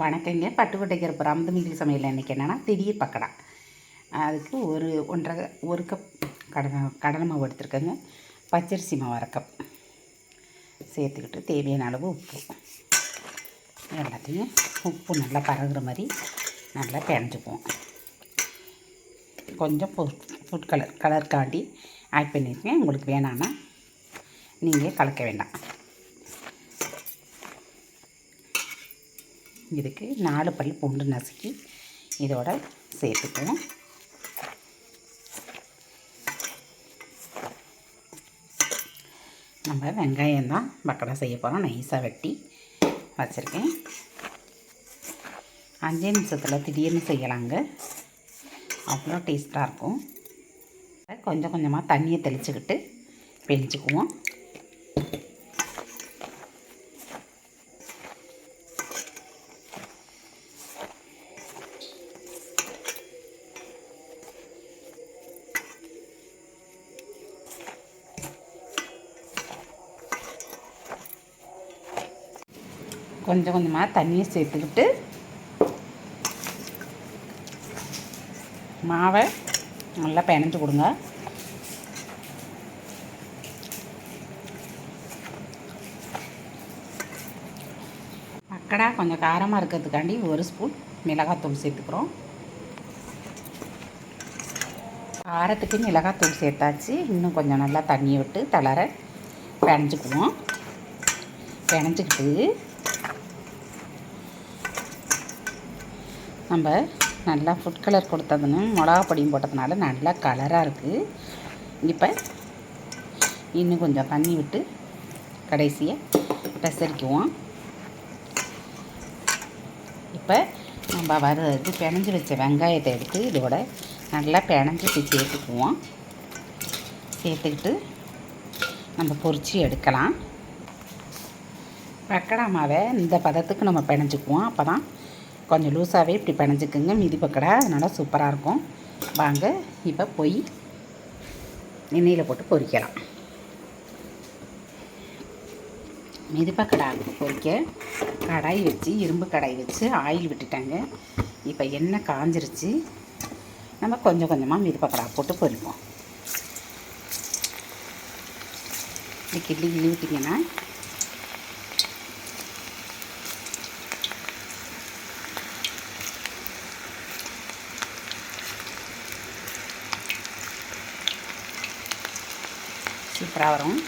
வணக்கங்க. பட்டுக்கோட்டைக்கிற பிராமத அமுதமிகள் சமையல் இன்றைக்கி என்னென்னா திடீர் பக்கடா. அதுக்கு ஒரு ஒன்றரை ஒரு கப் கடலை கடலை மாவு எடுத்துருக்கேங்க. பச்சரிசி மாவு அரை கப். சேர்த்துக்கிட்டு தேவையான அளவு உப்பு. எல்லாத்தையும் உப்பு நல்லா பரகுற மாதிரி நல்லா பிணைஞ்சுக்குவோம் கொஞ்சம் ஃபுட் கலர் கலருக்காண்டி ஆட் பண்ணியிருக்கேன். உங்களுக்கு வேணான்னா நீங்கள் கலக்க வேண்டாம். இதுக்கு நாலு பல் பூண்டு நசுக்கி இதோட சேர்த்துக்குவோம். நம்ம வெங்காயம் தான் பக்கடா செய்ய போகிறோம் நைஸாக வெட்டி வச்சுருக்கேன். அஞ்சே நிமிஷத்தில் திடீர்னு செய்யலாங்க. அவ்வளோ டேஸ்ட்டாக இருக்கும். கொஞ்சம் கொஞ்சமாக தண்ணியை தெளிச்சுக்கிட்டு பெஞ்சுக்குவோம். கொஞ்சம் கொஞ்சமாக தண்ணியை சேர்த்துக்கிட்டு மாவை நல்லா பிணைஞ்சு கொடுங்க. அக்கடா கொஞ்சம் காரமாக இருக்கிறதுக்காண்டி ஒரு ஸ்பூன் மிளகாத்தூள் சேர்த்துக்கிறோம். காரத்துக்கு மிளகாத்தூள் சேர்த்தாச்சு. இன்னும் கொஞ்சம் நல்லா தண்ணியை விட்டு தளர பிணைஞ்சிக்குவோம். பிணைஞ்சிக்கிட்டு நம்ம நல்லா ஃபுட் கலர் கொடுத்ததுன்னு மிளகா பொடியும் போட்டதுனால நல்லா கலராக இருக்குது இப்போ இன்னும் கொஞ்சம் தண்ணி விட்டு கடைசியை பெசரிக்குவோம். இப்போ நம்ம வர பிணைஞ்சி வச்ச வெங்காயத்தை எடுத்து இதோட நல்லா பிணைஞ்சி சேர்த்துக்குவோம். சேர்த்துக்கிட்டு நம்ம பொரித்து எடுக்கலாம். வக்கடா மாவை இந்த பதத்துக்கு நம்ம பிணைஞ்சிக்குவோம் அப்போ தான் கொஞ்சம் லூஸாகவே இப்படி பிணைஞ்சிக்குங்க. மீதி பக்கடா அதனால் சூப்பராக இருக்கும். வாங்க இப்போ போய் எண்ணெயில் போட்டு பொரிக்கலாம் மிதிப்பக்கடா பொரிக்க கடாய் வச்சு இரும்பு கடாய் வச்சு ஆயில் விட்டுட்டாங்க. இப்போ எண்ணெய் காஞ்சிருச்சு. நம்ம கொஞ்சம் கொஞ்சமாக மிதிப்பக்கடா போட்டு பொரிப்போம் இப்படி கிள்ளி கிள்ளி விட்டிங்கன்னா சூப்பராக வரும்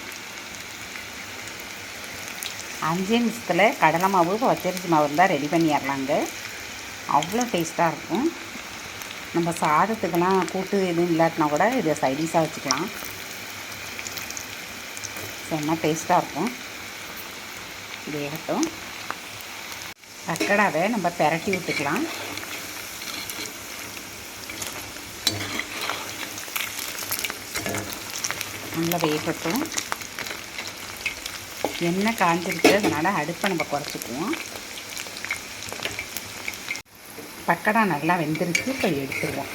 அஞ்சே நிமிஷத்தில் கடலை மாவு பச்சரிசி மாவு இருந்தால் ரெடி பண்ணிடலாங்க அவ்வளோ டேஸ்ட்டாக இருக்கும். நம்ம சாதத்துக்கெல்லாம் கூட்டு எதுவும் இல்லாட்டினா கூட இதை சைடிஷாக வச்சுக்கலாம். செம்ம டேஸ்ட்டாக இருக்கும். வேகட்டும். பக்கடாவை நம்ம பெரட்டி விட்டுக்கலாம். நல்லா வேகட்டும். எண்ணெய் காஞ்சிருக்கு அதனால் அடுப்பை நம்ம குறைச்சிக்குவோம். பக்கடா நல்லா வெந்திருக்கு இப்போ எடுத்துருவோம்.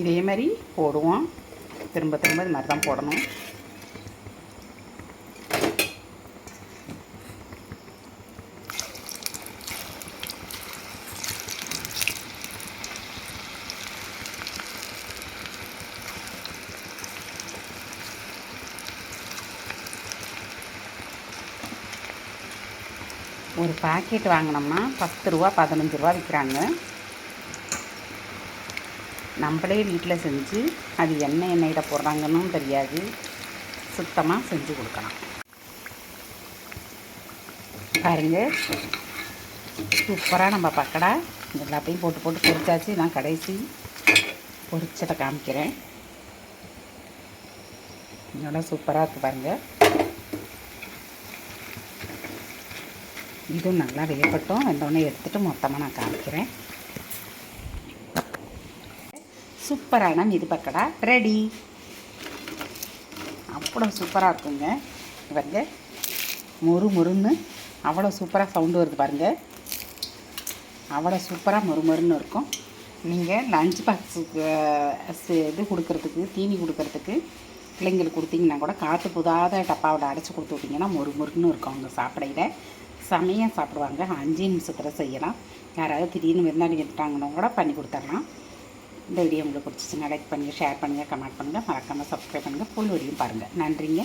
இதே மாதிரி போடுவோம். திரும்ப திரும்ப இது மாதிரி தான் போடணும். ஒரு பாக்கெட் வாங்கினோம்னா பத்து ரூபா பதினஞ்சு ரூபா விற்கிறாங்க. நம்மளே வீட்டில் செஞ்சு அது என்ன எண்ணெயில் போடுறாங்கன்னு தெரியாது. சுத்தமாக செஞ்சு கொடுக்கலாம். பாருங்கள் சூப்பராக நம்ம பக்கடா எல்லாத்தையும் போட்டு போட்டு பொரிச்சாச்சு. நான் கடைசி. பொரிச்சதை காமிக்கிறேன். நல்லா சூப்பராக இருக்குது பாருங்கள் இதுவும் நல்லா வேகட்டும். வந்தோடனே எடுத்துகிட்டு மொத்தமாக நான் காமிக்கிறேன். சூப்பரான மிது பக்கடா. ரெடி அவ்வளோ சூப்பராக இருக்குங்க. பாருங்க. மொறு மொறுன்னு அவ்வளோ சூப்பராக சவுண்டு வருது பாருங்கள் அவ்வளோ சூப்பராக மொறு மொறுன்னு இருக்கும். நீங்கள் லஞ்ச் பாக்ஸுக்கு இது கொடுக்குறதுக்கு தீனி கொடுக்குறதுக்கு பிள்ளைங்களுக்கு கொடுத்தீங்கன்னா கூட காற்று புதாத டப்பாவில் அடைச்சி கொடுத்து விட்டிங்கன்னா மொறு மொறுன்னு இருக்கும் அவங்க சாப்பிடையில. செமையாக சாப்பிடுவாங்க. அஞ்சு நிமிஷத்தில் செய்யலாம். யாராவது திடீர்னு விருந்தாடி வந்துட்டாங்கன்னா கூட பண்ணி கொடுத்துடலாம். இந்த வீடியோ உங்களுக்கு பிடிச்சிச்சுன்னா லைக் பண்ணுங்கள் ஷேர் பண்ணுங்கள் கமெண்ட் பண்ணுங்கள் மறக்காமல் சப்ஸ்கிரைப் பண்ணுங்கள் ஃபுல் வரையும் பாருங்கள் நன்றிங்க.